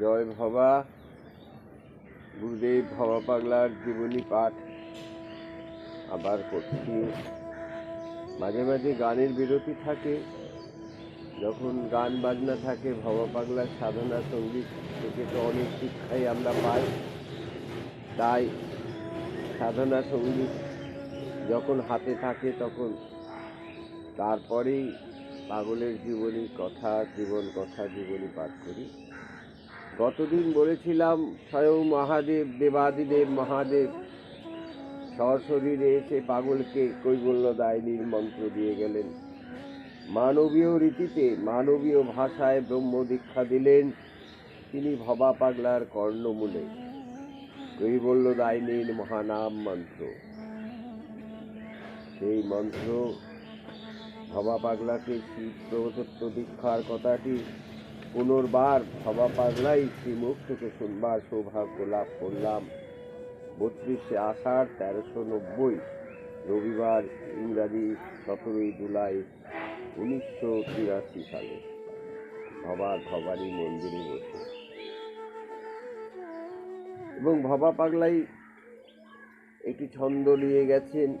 জয় ভবা। গুরুদেব ভবা পাগলার জীবনী পাঠ আবার করছি। মাঝে মাঝে গানের বিরতি থাকে। যখন গান বাজনা থাকে, ভবা পাগলার সাধনা সংগীত থেকে তো অনেক শিক্ষাই আমরা পাই। তাই সাধনা সংগীত যখন হাতে থাকে তখন তারপরেই পাগলের জীবনী কথা, জীবন কথা, জীবনী পাঠ করি। গতদিন বলেছিলাম, স্বয়ং মহাদেব, দেবাদিদেব, মহাদেব। সশরীরে এসে পাগলকে কৈবল্য দায়নীর মন্ত্র দিয়ে গেলেন। মানবীয় রীতিতে, মানবীয় ভাষায় ব্রহ্ম দীক্ষা দিলেন তিনি ভবা পাগলার কর্ণমূলে। কৈবল্য দায়নীর মহানাম মন্ত্র। সেই মন্ত্র ভবা পাগলাকে শিব দীক্ষার কথাটি পুনর্বার ভবা পাগলাই শ্রীমুখ থেকে শুনবার সৌভাগ্য লাভ করলাম। বত্রিশে আষাঢ় তেরোশো নব্বই, রবিবার, ইংরাজি, সতেরোই জুলাই, উনিশশো তিরাশি সালে। ভবা ভবানী মন্দিরে বসে। এবং ভবা পাগলাই একটি ছন্দ নিয়ে গেছেন।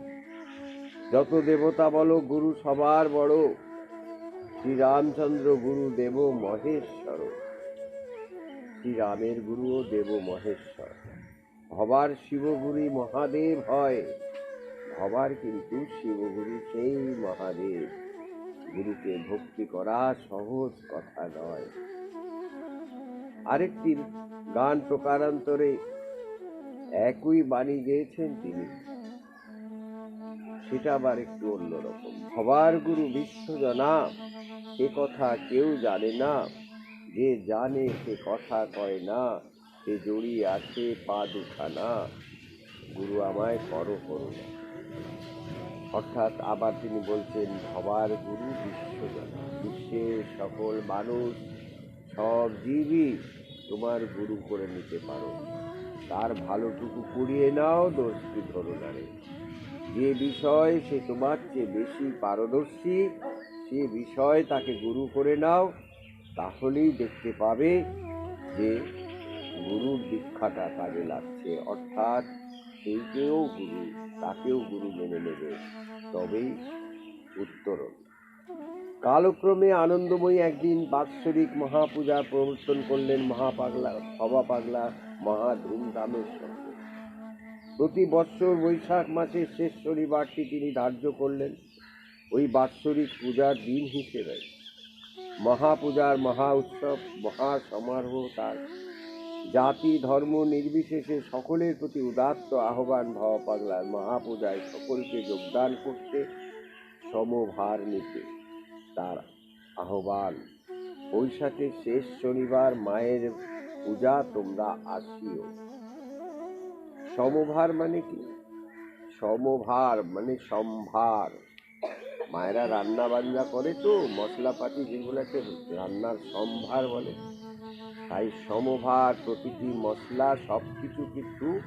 যত দেবতা বলো, গুরু সবার বড়। শ্রীরামচন্দ্র গুরু দেব মহেশ্বর। শ্রীরামের গুরুও দেব মহেশ্বর। ভবার শিবগুরি মহাদেব হয়। ভবার কিন্তু শিবগুরু সেই মহাদেব। গুরুকে ভক্তি করা সহজ কথা নয়। আরেকটি গান প্রকারান্তরে একই বাণী গেয়েছেন তিনি। সেটা আবার একটু অন্যরকম। ভবার গুরু বিশ্বজনা, সে কথা কেউ জানে না। যে জানে, সে কথা কয় না। সে জড়িয়ে আছে পা দুখানা। গুরু আমায় করো করো না অর্থাৎ আবার তিনি বলছেন, ভবার গুরু বিশ্বজনা। বিশ্বের সকল মানুষ, সব জীবই তোমার গুরু করে নিতে পারো। তার ভালোটুকু কুড়িয়ে নাও, দোষটি ধরো না রে। যে বিষয় সে তোমার চেয়ে বেশি পারদর্শী, সে বিষয় তাকে গুরু করে নাও, তাহলেই দেখতে পাবে যে গুরুর দীক্ষাটা কাজে লাগছে। অর্থাৎ সেইকেও গুরু, তাকেও গুরু মেনে নেবে। তবেই উত্তরণ। কালক্রমে আনন্দময়ী একদিন বাৎসরিক মহাপূজা প্রবর্তন করলেন মহাপাগলা সভা পাগলা মহা ধুমধামের সঙ্গে প্রতি বৎসর বৈশাখ মাসের শেষ শনিবারটি তিনি ধার্য করলেন ওই বাৎসরিক পূজার দিন হিসেবে। মহাপূজার মহা উৎসব, মহা সমারোহ তার। জাতি, ধর্ম নির্বিশেষে সকলের প্রতি উদাত্ত আহ্বান ভাবা পাগলার মহাপূজায় সকলকে যোগদান করতে সমভার নিতে তার আহ্বান। বৈশাখের শেষ শনিবার মায়ের পূজা তোমরা আসিও। সমভার মানে কি? সমভার মানে সম্ভার। মায়েরা রান্না বান্না করে তো, মশলাপাতি যেগুলোকে রান্নার সম্ভার বলে। তাই সমভার, প্রতিটি মশলা সব কিছু কিন্তু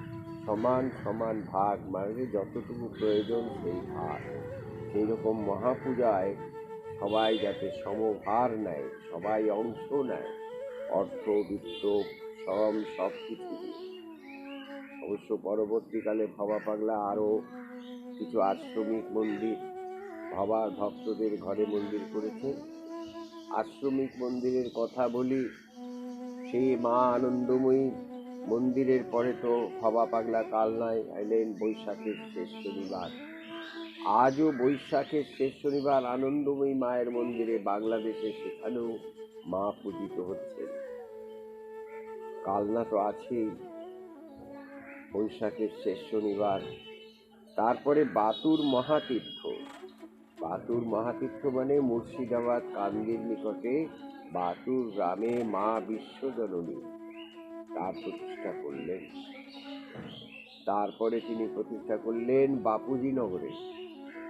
সমান সমান ভাগ মানে যতটুকু প্রয়োজন সেই ভাগ। সেই রকম মহাপূজায় সবাই যাতে সমভার নেয়, সবাই অংশ নেয়, অর্থ, বিত্ত, শ্রম সব কিছু অবশ্য পরবর্তীকালে ভবা পাগলা আরও কিছু আশ্রমিক মন্দির, ভবার ভক্তদের ঘরে মন্দির করেছেন আশ্রমিক মন্দিরের কথা বলি, সেই মা আনন্দময়ী মন্দিরের পরে তো ভবা পাগলা কালনায় এলেন বৈশাখের শেষ শনিবার। আজও বৈশাখের শেষ শনিবার আনন্দময়ী মায়ের মন্দিরে বাংলাদেশে সেখানেও মা পূজিত হচ্ছেন। কালনা তো আছেই। বৈশাখের শেষ শনিবার। তারপরে বাতুর মহাতীর্থ। বাতুর মহাতীর্থ মানে মুর্শিদাবাদ কান্দির নিকটে বাতুর গ্রামে মা বিশ্বজননী। তার প্রতিষ্ঠা করলেন। তারপরে তিনি প্রতিষ্ঠা করলেন বাপুজি নগরে।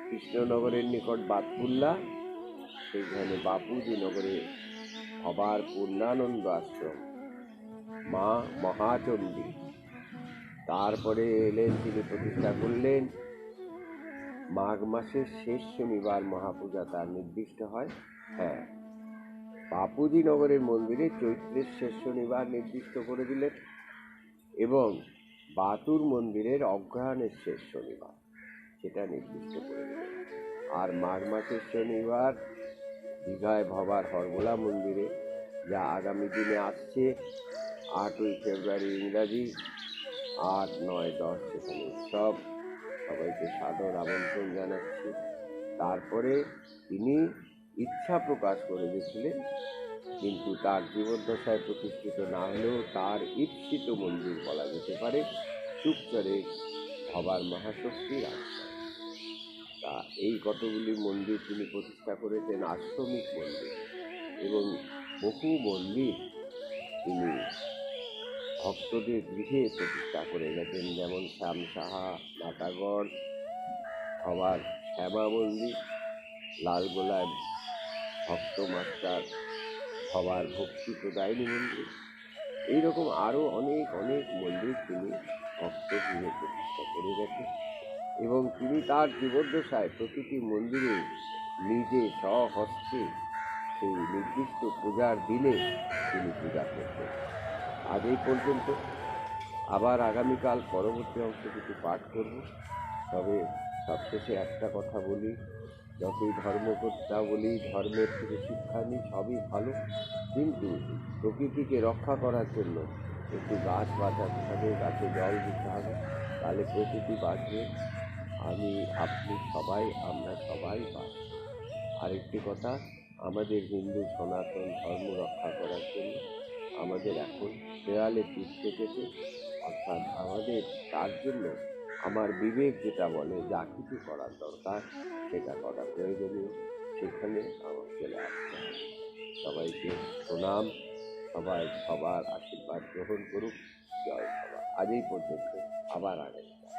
কৃষ্ণনগরের নিকট বাতকুল্লা। সেখানে বাপুজি নগরে অবার পূর্ণানন্দ আশ্রম। মা মহাচণ্ডী তারপরে এলেন তিনি প্রতিষ্ঠা করলেন। মাঘ মাসের শেষ শনিবার মহাপূজা তার নির্দিষ্ট হয়। হ্যাঁ বাপুজি নগরের মন্দিরে চৈত্রের শেষ শনিবার নির্দিষ্ট করে দিলেন এবং বাতুর মন্দিরের অগ্রহায়ণের শেষ শনিবার সেটা নির্দিষ্ট করে দিলেন। আর মাঘ মাসের শনিবার দীঘায় ভবার হরবোলা মন্দিরে, যা আগামী দিনে আসছে, আটই ফেব্রুয়ারি ইংরাজি আট, নয়, দশ, সেখানে উৎসব। সবাইকে সাদর আমন্ত্রণ জানাচ্ছি। তারপরে তিনি ইচ্ছা প্রকাশ করে গেছিলেন, কিন্তু তার জীবদ্দশায় প্রতিষ্ঠিত না হলেও তার ঈপ্সিত মন্দির বলা যেতে পারে চুপচরে ভবার মহাশক্তি আশ্রয়। তা এই কতগুলি মন্দির তিনি প্রতিষ্ঠা করেছেন? আশ্রমিক মন্দির এবং বহু মন্দির তিনি ভক্তদের গৃহে প্রতিষ্ঠা করে গেছেন, যেমন শ্যাম সাহা নাটাগড় আবার শ্যামা মন্দির, লালগোলায় ভক্ত মাস্টার, সবার ভক্তি প্রদায়নী মন্দির। এইরকম আরও অনেক অনেক মন্দির তিনি ভক্ত গৃহে প্রতিষ্ঠা করে গেছেন এবং তিনি তার জীবদ্দশায় প্রতিটি মন্দিরে নিজে স্বহস্তে সেই নির্দিষ্ট পূজার দিনে তিনি পূজা করতেন। আজ এই পর্যন্ত। আবার আগামীকাল পরবর্তী অংশ কিছু পাঠ করব। তবে সবশেষে একটা কথা বলি, যতই ধর্মকর্তা বলি, ধর্মের থেকে শিক্ষা নিই, সবই ভালো। কিন্তু প্রকৃতিকে রক্ষা করার জন্য একটু গাছ বাঁচাতে হবে, গাছে জল দিতে হবে, তাহলে প্রকৃতি বাঁচবে। আমি, আপনি সবাই, আমরা সবাই বাঁচব। আরেকটি কথা, আমাদের হিন্দু সনাতন ধর্ম রক্ষা করার জন্য আমাদের এখন দেয়ালে পিঠ থেকেছে অর্থাৎ আমাদের তার জন্য আমার বিবেক যেটা বলে, যা কিছু করার দরকার, সেটা করা প্রয়োজনীয়। সেখানে আমার চলে আসতে হবে সবাইকে প্রণাম। সবাই সবার আশীর্বাদ গ্রহণ করুক। জয় সবার। আজ এই পর্যন্ত আবার আগামীকাল